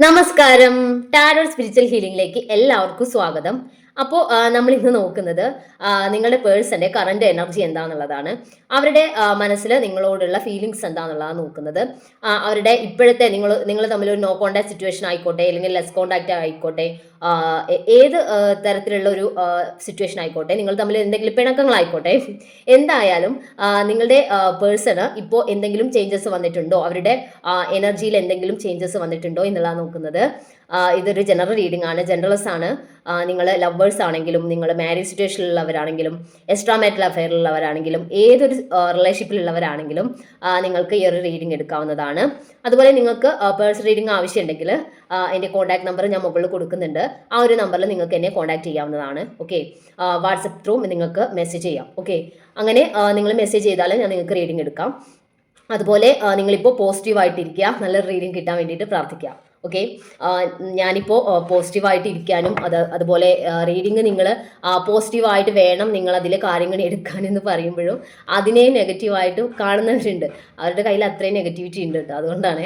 നമസ്കാരം. Tarot spiritual ഹീലിംഗിലേക്ക് എല്ലാവർക്കും സ്വാഗതം. അപ്പോൾ നമ്മൾ ഇന്ന് നോക്കുന്നത് നിങ്ങളുടെ പേഴ്സന്റെ കറണ്ട് എനർജി എന്താണെന്നുള്ളതാണ് അവരുടെ മനസ്സിൽ നിങ്ങളോടുള്ള ഫീലിങ്സ് എന്താണെന്നുള്ളതാണ് നോക്കുന്നത്. അവരുടെ ഇപ്പോഴത്തെ നിങ്ങൾ നിങ്ങൾ തമ്മിൽ ഒരു നോ കോണ്ടാക്ട് സിറ്റുവേഷൻ ആയിക്കോട്ടെ അല്ലെങ്കിൽ ലെസ് കോണ്ടാക്ട് ആയിക്കോട്ടെ ഏത് തരത്തിലുള്ള ഒരു സിറ്റുവേഷൻ ആയിക്കോട്ടെ നിങ്ങൾ തമ്മിൽ എന്തെങ്കിലും പിണക്കങ്ങളായിക്കോട്ടെ എന്തായാലും നിങ്ങളുടെ പേഴ്സണ് ഇപ്പോൾ എന്തെങ്കിലും ചേഞ്ചസ് വന്നിട്ടുണ്ടോ? അവരുടെ എനർജിയിൽ എന്തെങ്കിലും ചേഞ്ചസ് വന്നിട്ടുണ്ടോ എന്നുള്ളതാണ് നോക്കുന്നത്. ഇതൊരു ജനറൽ റീഡിംഗ് ആണ്. ജനറൽസ് ആണ്. നിങ്ങൾ ലവേഴ്സ് ആണെങ്കിലും നിങ്ങൾ മാരേജ് സിറ്റുവേഷനിലുള്ളവരാണെങ്കിലും എക്സ്ട്രാ മാരിറ്റൽ അഫെയറിലുള്ളവരാണെങ്കിലും ഏതൊരു റിലേഷൻഷിപ്പിലുള്ളവരാണെങ്കിലും നിങ്ങൾക്ക് ഈ ഒരു റീഡിംഗ് എടുക്കാവുന്നതാണ്. അതുപോലെ നിങ്ങൾക്ക് പേഴ്സൺ റീഡിംഗ് ആവശ്യമുണ്ടെങ്കിൽ എന്റെ കോൺടാക്ട് നമ്പർ ഞാൻ മുകളിൽ കൊടുക്കുന്നുണ്ട്. ആ ഒരു നമ്പറിൽ നിങ്ങൾക്ക് എന്നെ കോൺടാക്ട് ചെയ്യാവുന്നതാണ്. ഓക്കെ വാട്സപ്പ് ത്രൂ നിങ്ങൾക്ക് മെസ്സേജ് ചെയ്യാം. ഓക്കെ അങ്ങനെ നിങ്ങൾ മെസ്സേജ് ചെയ്താൽ ഞാൻ നിങ്ങൾക്ക് റീഡിംഗ് എടുക്കാം. അതുപോലെ നിങ്ങളിപ്പോൾ പോസിറ്റീവായിട്ടിരിക്കുക നല്ല റീഡിംഗ് കിട്ടാൻ വേണ്ടിയിട്ട് പ്രാർത്ഥിക്കുക. ഓക്കെ ഞാനിപ്പോൾ പോസിറ്റീവായിട്ട് ഇരിക്കാനും അത് അതുപോലെ റീഡിങ് നിങ്ങൾ പോസിറ്റീവായിട്ട് വേണം നിങ്ങൾ അതിലെ കാര്യങ്ങൾ എടുക്കാനെന്ന് പറയുമ്പോഴും അതിനെ നെഗറ്റീവായിട്ട് കാണുന്നവരുണ്ട്. അവരുടെ കയ്യിൽ അത്രയും നെഗറ്റിവിറ്റി ഉണ്ട് കേട്ടോ അതുകൊണ്ടാണ്.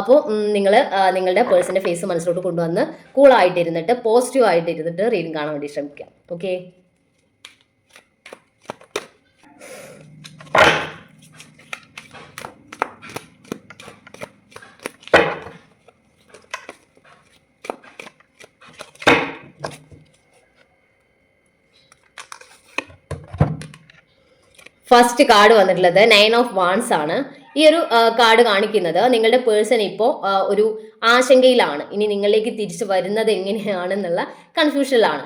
അപ്പോൾ നിങ്ങൾ നിങ്ങളുടെ പേഴ്സന്റെ ഫേസ് മനസ്സിലോട്ട് കൊണ്ടുവന്ന് കൂളായിട്ട് ഇരുന്നിട്ട് പോസിറ്റീവായിട്ട് ഇരുന്നിട്ട് റീഡിങ് കാണാൻ വേണ്ടി ശ്രമിക്കാം ഓക്കെ ഫസ്റ്റ് കാർഡ് വന്നിട്ടുള്ളത് നയൻ ഓഫ് വാൺസ് ആണ്. ഈ ഒരു കാർഡ് കാണിക്കുന്നത് നിങ്ങളുടെ പേഴ്സൺ ഇപ്പോൾ ഒരു ആശങ്കയിലാണ്. ഇനി നിങ്ങളിലേക്ക് തിരിച്ചു വരുന്നത് എങ്ങനെയാണെന്നുള്ള കൺഫ്യൂഷനിലാണ്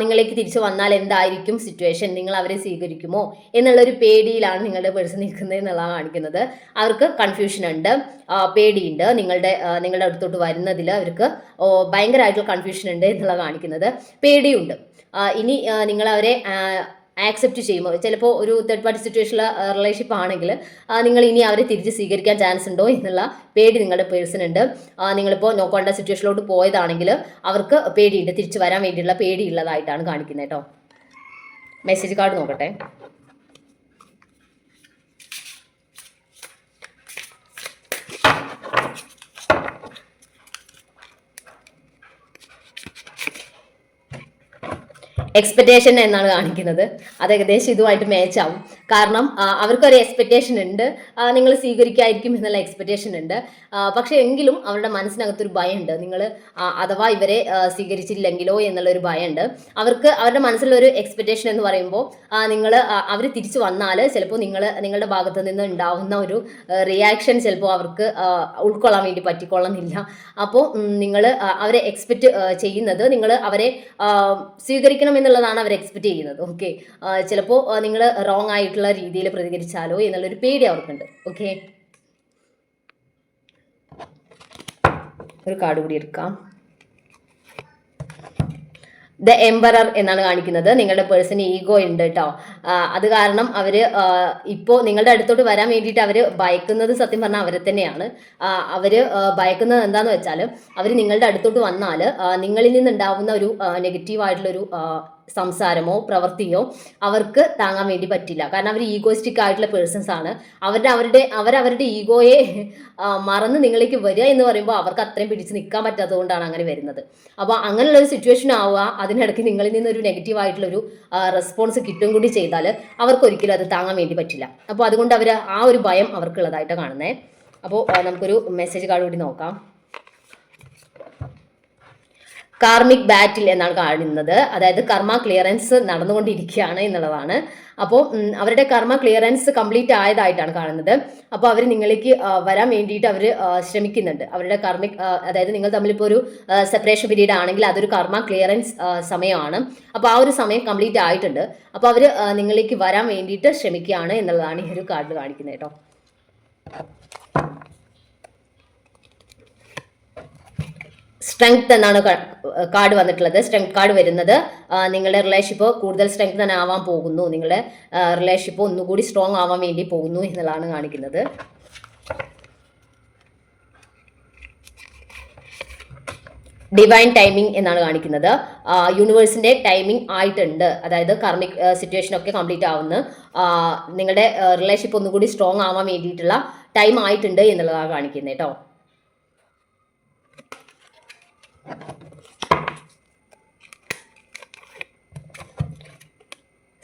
നിങ്ങളിലേക്ക് തിരിച്ചു വന്നാൽ എന്തായിരിക്കും സിറ്റുവേഷൻ നിങ്ങൾ അവരെ സ്വീകരിക്കുമോ? എന്നുള്ള ഒരു പേടിയിലാണ് നിങ്ങളുടെ പേഴ്സൺ നിൽക്കുന്നത് എന്നുള്ളതാണ് കാണിക്കുന്നത്. അവർക്ക് കൺഫ്യൂഷൻ ഉണ്ട്. പേടിയുണ്ട്. നിങ്ങളുടെ നിങ്ങളുടെ അടുത്തോട്ട് വരുന്നതിൽ അവർക്ക് ഭയങ്കരമായിട്ടുള്ള കൺഫ്യൂഷൻ ഉണ്ട് എന്നുള്ളത് കാണിക്കുന്നത്. പേടിയുണ്ട്. ഇനി നിങ്ങൾ അവരെ ആക്സെപ്റ്റ് ചെയ്യുമോ ചിലപ്പോൾ ഒരു തേർഡ് പാർട്ടി സിറ്റുവേഷനിലെ റിലേഷൻഷിപ്പ് ആണെങ്കിൽ നിങ്ങൾ ഇനി അവരെ തിരിച്ച് സ്വീകരിക്കാൻ ചാൻസ് ഉണ്ടോ എന്നുള്ള പേടി നിങ്ങളുടെ ആ, നിങ്ങളിപ്പോൾ നോ കോണ്ടാക്ട് സിറ്റുവേഷനിലോട്ട് പോയതാണെങ്കിൽ അവർക്ക് പേടിയുണ്ട്. തിരിച്ചു വരാൻ വേണ്ടിയുള്ള പേടിയുള്ളതായിട്ടാണ് കാണിക്കുന്നത് കേട്ടോ. മെസ്സേജ് കാർഡ് നോക്കട്ടെ. എക്സ്പെക്ടേഷൻ എന്നാണ് കാണിക്കുന്നത്. അത് ഏകദേശം ഇതുമായിട്ട് മാച്ച് ആവും. കാരണം അവർക്കൊരു എക്സ്പെക്ടേഷൻ ഉണ്ട്. നിങ്ങൾ സ്വീകരിക്കായിരിക്കും എന്നുള്ള എക്സ്പെക്ടേഷൻ ഉണ്ട്. പക്ഷെ എങ്കിലും അവരുടെ മനസ്സിനകത്തൊരു ഭയമുണ്ട്. നിങ്ങൾ അഥവാ ഇവരെ സ്വീകരിച്ചില്ലെങ്കിലോ എന്നുള്ളൊരു ഭയമുണ്ട്. അവർക്ക് അവരുടെ മനസ്സിലൊരു എക്സ്പെക്ടേഷൻ എന്ന് പറയുമ്പോൾ നിങ്ങൾ അവർ തിരിച്ചു വന്നാൽ ചിലപ്പോൾ നിങ്ങൾ നിങ്ങളുടെ ഭാഗത്ത് നിന്ന് ഉണ്ടാവുന്ന ഒരു റിയാക്ഷൻ ചിലപ്പോൾ അവർക്ക് ഉൾക്കൊള്ളാൻ വേണ്ടി പറ്റിക്കൊള്ളുന്നില്ല. അപ്പോൾ നിങ്ങൾ അവരെ എക്സ്പെക്റ്റ് ചെയ്യുന്നത് നിങ്ങൾ അവരെ സ്വീകരിക്കണം എന്നുള്ളതാണ് അവർ എക്സ്പെക്റ്റ് ചെയ്യുന്നത്. ഓക്കെ ചിലപ്പോൾ നിങ്ങൾ റോങ് ആയിട്ടുള്ള രീതിയിൽ പ്രതികരിച്ചാലോ എന്നുള്ളൊരു പേടി അവർക്കുണ്ട്. ഓക്കെ ഒരു കാർഡ് കൂടി എടുക്കാം. ദ എംബറർ എന്നാണ് കാണിക്കുന്നത്. നിങ്ങളുടെ പേഴ്സൺ ഈഗോ ഉണ്ട് കേട്ടോ അത് കാരണം അവർ ഇപ്പോൾ നിങ്ങളുടെ അടുത്തോട്ട് വരാൻ വേണ്ടിയിട്ട് അവർ ഭയക്കുന്നത് സത്യം പറഞ്ഞാൽ അവരെ തന്നെയാണ്. അവർ ഭയക്കുന്നത് എന്താണെന്ന് വെച്ചാൽ അവർ നിങ്ങളുടെ അടുത്തോട്ട് വന്നാൽ നിങ്ങളിൽ നിന്നുണ്ടാവുന്ന ഒരു നെഗറ്റീവായിട്ടുള്ളൊരു സംസാരമോ പ്രവൃത്തിയോ അവർക്ക് താങ്ങാൻ വേണ്ടി പറ്റില്ല. കാരണം അവർ ഈഗോയിസ്റ്റിക് ആയിട്ടുള്ള പേഴ്സൺസ് ആണ്. അവരുടെ അവരുടെ അവരവരുടെ ഈഗോയെ മറന്ന് നിങ്ങളിലേക്ക് വരിക എന്ന് പറയുമ്പോൾ അവർക്ക് അത്രയും പിടിച്ച് നിൽക്കാൻ പറ്റാത്തതുകൊണ്ടാണ് അങ്ങനെ വരുന്നത്. അപ്പോൾ അങ്ങനെയുള്ള ഒരു സിറ്റുവേഷൻ ആവുക അതിനിടയ്ക്ക് നിങ്ങളിൽ നിന്ന് ഒരു നെഗറ്റീവ് ആയിട്ടുള്ളൊരു റെസ്പോൺസ് കിട്ടും കൂടി ചെയ്താൽ അവർക്ക് ഒരിക്കലും അത് താങ്ങാൻ വേണ്ടി പറ്റില്ല. അപ്പോൾ അതുകൊണ്ട് അവർ ആ ഒരു ഭയം അവർക്കുള്ളതായിട്ടാണ് കാണുന്നത് അപ്പോൾ നമുക്കൊരു മെസ്സേജ് കാർഡ് കൂടി നോക്കാം. കാർമിക് ബാറ്റിൽ എന്നാണ് കാണുന്നത്. അതായത് കർമ്മ ക്ലിയറൻസ് നടന്നുകൊണ്ടിരിക്കുകയാണ് എന്നുള്ളതാണ്. അപ്പോൾ അവരുടെ കർമ്മ ക്ലിയറൻസ് കംപ്ലീറ്റ് ആയതായിട്ടാണ് കാണുന്നത്. അപ്പോൾ അവർ നിങ്ങളിലേക്ക് വരാൻ വേണ്ടിയിട്ട് അവർ ശ്രമിക്കുന്നുണ്ട്. അവരുടെ കർമ്മിക് അതായത് നിങ്ങൾ തമ്മിലിപ്പോൾ ഒരു സെപ്പറേഷൻ പീരീഡ് ആണെങ്കിൽ അതൊരു കർമ്മ ക്ലിയറൻസ് സമയമാണ്. അപ്പോൾ ആ ഒരു സമയം കംപ്ലീറ്റ് ആയിട്ടുണ്ട്. അപ്പോൾ അവർ നിങ്ങളിലേക്ക് വരാൻ വേണ്ടിയിട്ട് ശ്രമിക്കുകയാണ് എന്നുള്ളതാണ് ഈ ഒരു കാർഡ് കാണിക്കുന്നത് കേട്ടോ. സ്ട്രെങ്ത് എന്നാണ് കാർഡ് വന്നിട്ടുള്ളത് സ്ട്രെങ്ത് കാർഡ് വരുന്നത്. നിങ്ങളുടെ റിലേഷൻഷിപ്പ് കൂടുതൽ സ്ട്രെങ്ത് ആവാൻ പോകുന്നു. നിങ്ങളുടെ റിലേഷൻഷിപ്പ് ഒന്നുകൂടി സ്ട്രോങ് ആവാൻ വേണ്ടി പോകുന്നു എന്നുള്ളതാണ് കാണിക്കുന്നത്. ഡിവൈൻ ടൈമിംഗ് എന്നാണ് കാണിക്കുന്നത്. യൂണിവേഴ്സിന്റെ ടൈമിംഗ് ആയിട്ടുണ്ട്. അതായത് കർമ്മിക് സിറ്റുവേഷൻ ഒക്കെ കംപ്ലീറ്റ് ആവുന്നു. നിങ്ങളുടെ റിലേഷൻഷിപ്പ് ഒന്നുകൂടി സ്ട്രോങ് ആവാൻ വേണ്ടിയിട്ടുള്ള ടൈം ആയിട്ടുണ്ട് എന്നുള്ളതാണ് കാണിക്കുന്നത് കേട്ടോ.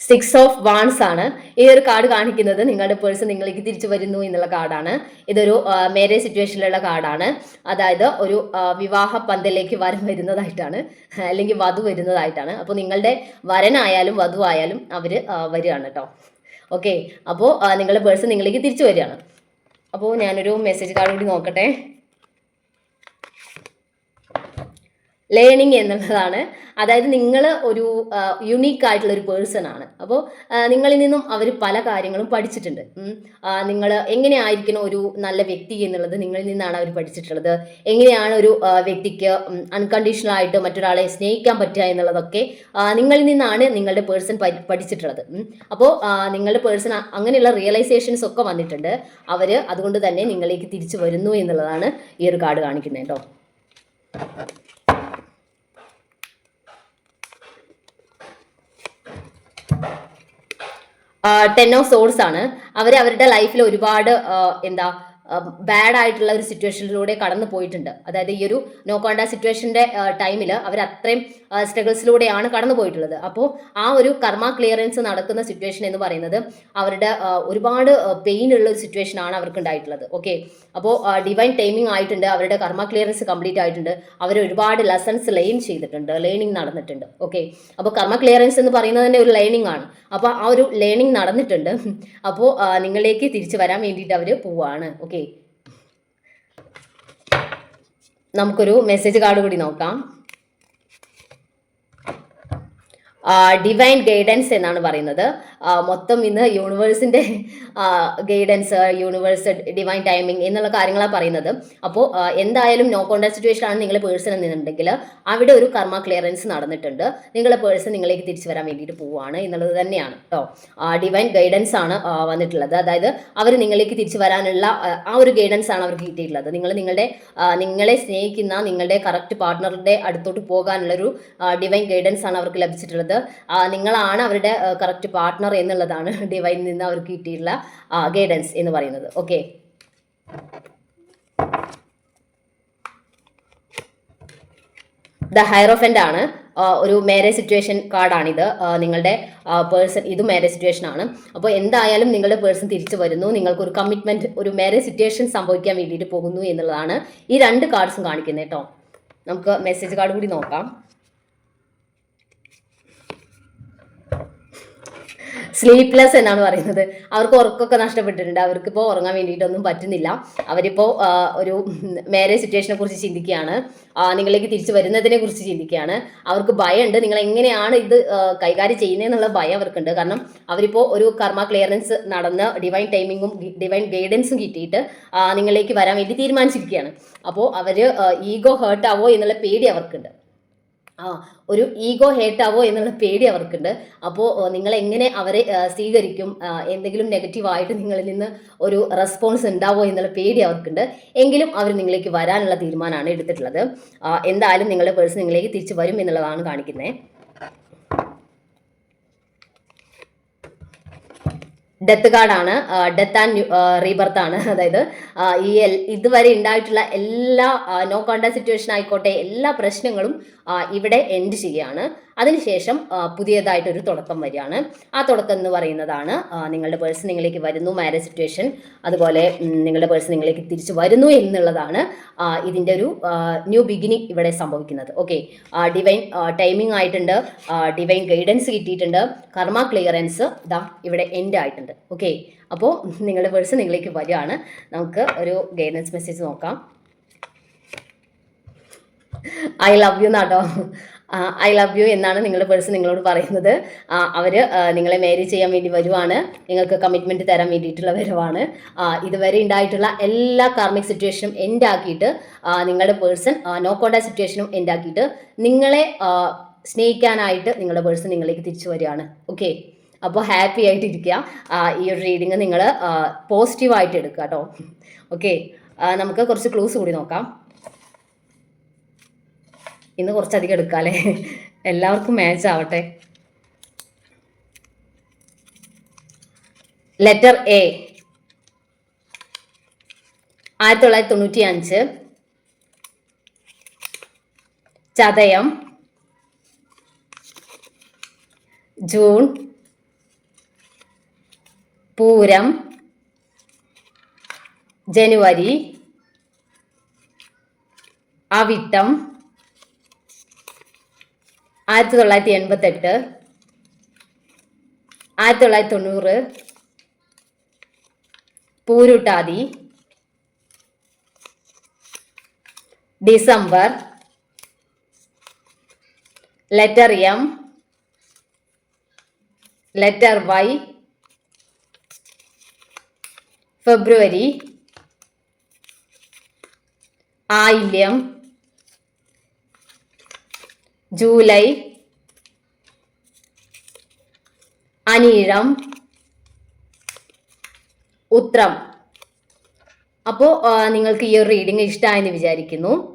സിക്സ് ഓഫ് വാൺസ് ആണ്. ഈ ഒരു കാർഡ് കാണിക്കുന്നത് നിങ്ങളുടെ പേഴ്സൺ നിങ്ങളിലേക്ക് തിരിച്ചു വരുന്നു എന്നുള്ള കാർഡാണ് ഇതൊരു മേരേജ് സിറ്റുവേഷനിലുള്ള കാർഡാണ് അതായത് ഒരു വിവാഹ പന്തലിലേക്ക് വരൻ വരുന്നതായിട്ടാണ്. അല്ലെങ്കിൽ വധു വരുന്നതായിട്ടാണ്. അപ്പോൾ നിങ്ങളുടെ വരനായാലും വധു ആയാലും അവർ വരികയാണ് കേട്ടോ ഓക്കെ അപ്പോൾ നിങ്ങളുടെ പേഴ്സൺ നിങ്ങളിലേക്ക് തിരിച്ചു വരികയാണ്. അപ്പോൾ ഞാനൊരു മെസ്സേജ് കാർഡ് കൂടി നോക്കട്ടെ. ലേണിംഗ് എന്നുള്ളതാണ്. അതായത് നിങ്ങൾ ഒരു യുണീക്ക് ആയിട്ടുള്ള ഒരു പേഴ്സൺ ആണ്. അപ്പോൾ നിങ്ങളിൽ നിന്നും അവർ പല കാര്യങ്ങളും പഠിച്ചിട്ടുണ്ട്. നിങ്ങൾ എങ്ങനെയായിരിക്കണം ഒരു നല്ല വ്യക്തി എന്നുള്ളത് നിങ്ങളിൽ നിന്നാണ് അവർ പഠിച്ചിട്ടുള്ളത്. എങ്ങനെയാണ് ഒരു വ്യക്തിക്ക് അൺകണ്ടീഷണൽ ആയിട്ട് മറ്റൊരാളെ സ്നേഹിക്കാൻ പറ്റുക എന്നുള്ളതൊക്കെ നിങ്ങളിൽ നിന്നാണ് നിങ്ങളുടെ പേഴ്സൺ പഠിച്ചിട്ടുള്ളത്. അപ്പോൾ നിങ്ങളുടെ പേഴ്സൺ അങ്ങനെയുള്ള റിയലൈസേഷൻസ് ഒക്കെ വന്നിട്ടുണ്ട്. അവർ അതുകൊണ്ട് തന്നെ നിങ്ങളിലേക്ക് തിരിച്ചു വരുന്നു എന്നുള്ളതാണ് ഈ ഒരു കാർഡ് കാണിക്കുന്നത് കേട്ടോ. ടെൻ ഓഫ് സോഴ്സ് ആണ്. അവർ അവരുടെ ലൈഫിൽ ഒരുപാട് എന്താ ബാഡ് ആയിട്ടുള്ള ഒരു സിറ്റുവേഷനിലൂടെ കടന്നു പോയിട്ടുണ്ട്. അതായത് ഈ ഒരു നോ കോണ്ടാക്ട് സിറ്റുവേഷന്റെ ടൈമിൽ അവർ അത്രയും സ്ട്രഗിൾസിലൂടെയാണ് കടന്നു പോയിട്ടുള്ളത്. അപ്പോൾ ആ ഒരു കർമ്മ ക്ലിയറൻസ് നടക്കുന്ന സിറ്റുവേഷൻ എന്ന് പറയുന്നത് അവരുടെ ഒരുപാട് പെയിൻ ഉള്ള ഒരു സിറ്റുവേഷൻ ആണ് അവർക്ക് ഉണ്ടായിട്ടുള്ളത്. ഓക്കെ അപ്പോൾ ഡിവൈൻ ടൈമിംഗ് ആയിട്ടുണ്ട്. അവരുടെ കർമ്മ ക്ലിയറൻസ് കംപ്ലീറ്റ് ആയിട്ടുണ്ട്. അവർ ഒരുപാട് ലെസൺസ് ലേൺ ചെയ്തിട്ടുണ്ട്. ലേണിംഗ് നടന്നിട്ടുണ്ട്. ഓക്കെ അപ്പോൾ കർമ്മ ക്ലിയറൻസ് എന്ന് പറയുന്നത് തന്നെ ഒരു ലേണിംഗ് ആണ്. അപ്പോൾ ആ ഒരു ലേണിംഗ് നടന്നിട്ടുണ്ട്. അപ്പോൾ നിങ്ങളിലേക്ക് തിരിച്ചു വരാൻ വേണ്ടിയിട്ട് അവർ പോവാണ്. ഓക്കെ നമുക്കൊരു മെസ്സേജ് കാർഡ് കൂടി നോക്കാം. ഡിവൈൻ ഗൈഡൻസ് എന്നാണ് പറയുന്നത്. മൊത്തം ഇന്ന് യൂണിവേഴ്സിന്റെ ഗൈഡൻസ് യൂണിവേഴ്സ് ഡിവൈൻ ടൈമിംഗ് എന്നുള്ള കാര്യങ്ങളാണ് പറയുന്നത്. അപ്പോൾ എന്തായാലും നോ കോണ്ടാക്ട് സിറ്റുവേഷൻ ആണ് നിങ്ങളെ പേഴ്സൺ എന്നുണ്ടെങ്കിൽ അവിടെ ഒരു കർമ്മ ക്ലിയറൻസ് നടന്നിട്ടുണ്ട്. നിങ്ങളെ പേഴ്സൺ നിങ്ങളിലേക്ക് തിരിച്ചു വരാൻ വേണ്ടിയിട്ട് പോവുകയാണ് എന്നുള്ളത് തന്നെയാണ് കേട്ടോ ഡിവൈൻ ഗൈഡൻസ് ആണ് വന്നിട്ടുള്ളത്. അതായത് അവർ നിങ്ങളിലേക്ക് തിരിച്ചു വരാനുള്ള ആ ഒരു ഗൈഡൻസ് ആണ് അവർക്ക് കിട്ടിയിട്ടുള്ളത്. നിങ്ങൾ നിങ്ങളുടെ നിങ്ങളെ സ്നേഹിക്കുന്ന നിങ്ങളുടെ കറക്റ്റ് പാർട്ട്ണറുടെ അടുത്തോട്ട് പോകാനുള്ളൊരു ഡിവൈൻ ഗൈഡൻസ് ആണ് അവർക്ക് ലഭിച്ചിട്ടുള്ളത്. നിങ്ങളാണ് അവരുടെ കറക്റ്റ് പാർട്ട്ണർ എന്നുള്ളതാണ് ഡിവൈൻ നിന്ന് അവർക്ക് കിട്ടിയിട്ടുള്ള ഗൈഡൻസ് എന്ന് പറയുന്നത്. ഓക്കെ ദ ഹൈറോഫന്റ് ആണ് ഒരു മാരേജ് സിറ്റുവേഷൻ കാർഡാണിത് നിങ്ങളുടെ പേഴ്സൺ ഇതും മാരേജ് സിറ്റുവേഷൻ ആണ്. അപ്പോൾ എന്തായാലും നിങ്ങളുടെ പേഴ്സൺ തിരിച്ചു വരുന്നു. നിങ്ങൾക്കൊരു കമ്മിറ്റ്മെന്റ് ഒരു മാരേജ് സിറ്റുവേഷൻ സംഭവിക്കാൻ വേണ്ടിയിട്ട് പോകുന്നു എന്നുള്ളതാണ് ഈ രണ്ട് കാർഡ്സും കാണിക്കുന്നത് കേട്ടോ. നമുക്ക് മെസ്സേജ് കാർഡ് കൂടി നോക്കാം. സ്ലീപ്ലെസ് എന്നാണ് പറയുന്നത്. അവർക്ക് ഉറക്കമൊക്കെ നഷ്ടപ്പെട്ടിട്ടുണ്ട്. അവർക്കിപ്പോൾ ഉറങ്ങാൻ വേണ്ടിയിട്ടൊന്നും പറ്റുന്നില്ല. അവരിപ്പോൾ ഒരു മാരേജ് സിറ്റുവേഷനെ കുറിച്ച് ചിന്തിക്കുകയാണ്. നിങ്ങളിലേക്ക് തിരിച്ചു വരുന്നതിനെ കുറിച്ച് ചിന്തിക്കുകയാണ്. അവർക്ക് ഭയമുണ്ട്. നിങ്ങൾ എങ്ങനെയാണ് ഇത് കൈകാര്യം ചെയ്യുന്നതെന്നുള്ള ഭയം അവർക്കുണ്ട്. കാരണം അവരിപ്പോൾ ഒരു കർമ്മ ക്ലിയറൻസ് നടന്ന് ഡിവൈൻ ടൈമിങ്ങും ഡിവൈൻ ഗൈഡൻസും കിട്ടിയിട്ട് നിങ്ങളിലേക്ക് വരാൻ വേണ്ടി തീരുമാനിച്ചിരിക്കുകയാണ്. അപ്പോൾ അവർ ഈഗോ ഹേർട്ടാവോ എന്നുള്ള പേടി അവർക്കുണ്ട്. ആ ഒരു ഈഗോ ഹേർട്ടാവോ എന്നുള്ള പേടി അവർക്കുണ്ട്. അപ്പോൾ നിങ്ങൾ എങ്ങനെ അവരെ സ്വീകരിക്കും? എന്തെങ്കിലും നെഗറ്റീവായിട്ട് നിങ്ങളിൽ നിന്ന് ഒരു റെസ്പോൺസ് ഉണ്ടാവോ എന്നുള്ള പേടി അവർക്കുണ്ട്. എങ്കിലും അവർ നിങ്ങളിലേക്ക് വരാനുള്ള തീരുമാനമാണ് എടുത്തിട്ടുള്ളത്. എന്തായാലും നിങ്ങളുടെ പേഴ്സൺ നിങ്ങളിലേക്ക് തിരിച്ചു വരും എന്നുള്ളതാണ് കാണിക്കുന്നത് ഡെത്ത് കാർഡാണ്. ഡെത്ത് ആൻഡ് റീബർത്ത് ആണ്. അതായത് ഈ ഇതുവരെ ഉണ്ടായിട്ടുള്ള എല്ലാ നോ കോണ്ടാക്ട് സിറ്റുവേഷൻ ആയിക്കോട്ടെ എല്ലാ പ്രശ്നങ്ങളും ഇവിടെ എൻഡ് ചെയ്യുകയാണ്. അതിനുശേഷം പുതിയതായിട്ട് പുതിയതായിട്ടൊരു തുടക്കം വരികയാണ്. ആ തുടക്കം എന്ന് പറയുന്നതാണ് നിങ്ങളുടെ പേഴ്സൺ നിങ്ങളിലേക്ക് വരുന്നു മാരേജ് സിറ്റുവേഷൻ അതുപോലെ നിങ്ങളുടെ പേഴ്സൺ നിങ്ങളിലേക്ക് തിരിച്ചു വരുന്നു എന്നുള്ളതാണ് ഇതിന്റെ ഒരു ന്യൂ ബിഗിനിങ് ഇവിടെ സംഭവിക്കുന്നത്. ഓക്കെ ഡിവൈൻ ടൈമിംഗ് ആയിട്ടുണ്ട് ഡിവൈൻ ഗൈഡൻസ് കിട്ടിയിട്ടുണ്ട് കർമ്മ ക്ലിയറൻസ് ഇതാ ഇവിടെ എൻഡ് ആയിട്ടുണ്ട്. ഓക്കെ അപ്പോൾ നിങ്ങളുടെ പേഴ്സൺ നിങ്ങളിലേക്ക് വരികയാണ്. നമുക്ക് ഒരു ഗൈഡൻസ് മെസ്സേജ് നോക്കാം. ഐ ലവ് യു എന്നാട്ടോ. ഐ ലവ് യു എന്നാണ് നിങ്ങളുടെ പേഴ്സൺ നിങ്ങളോട് പറയുന്നത്. അവർ നിങ്ങളെ മാരേജ് ചെയ്യാൻ വേണ്ടി വരുവാണ്. നിങ്ങൾക്ക് കമ്മിറ്റ്മെന്റ് തരാൻ വേണ്ടിയിട്ടുള്ള വരവാണ്. ഇതുവരെ ഉണ്ടായിട്ടുള്ള എല്ലാ കാർമിക് സിറ്റുവേഷനും എൻഡ് ആക്കിയിട്ട് നിങ്ങളുടെ പേഴ്സൺ നോ കോണ്ടാക്ട് സിറ്റുവേഷനും എൻഡ് ആക്കിയിട്ട് നിങ്ങളെ സ്നേഹിക്കാനായിട്ട് നിങ്ങളുടെ പേഴ്സൺ നിങ്ങളിലേക്ക് തിരിച്ചു വരികയാണ്. ഓക്കെ അപ്പോൾ ഹാപ്പി ആയിട്ട് ഇരിക്കുക ഈ ഒരു റീഡിങ് നിങ്ങൾ പോസിറ്റീവായിട്ട് എടുക്കുക കേട്ടോ. ഓക്കെ നമുക്ക് കുറച്ച് ക്ലൂസ് കൂടി നോക്കാം. ഇന്ന് കുറച്ചധികം എടുക്കാമല്ലേ എല്ലാവർക്കും മാച്ച് ആവട്ടെ. ലെറ്റർ എ ആയിരത്തി തൊള്ളായിരത്തി തൊണ്ണൂറ്റി അഞ്ച് ചതയം. ജൂൺ. പൂരം. ജനുവരി. അവിട്ടം. ആയിരത്തി തൊള്ളായിരത്തി എൺപത്തെട്ട് ആയിരത്തി തൊള്ളായിരത്തി തൊണ്ണൂറ് Pooruttathi December letter M letter Y February ആയില്യം ജൂലൈ. അനീഴം. ഉത്രം. അപ്പോൾ നിങ്ങൾക്ക് ഈ ഒരു റീഡിംഗ് ഇഷ്ടമായെന്ന് വിചാരിക്കുന്നു.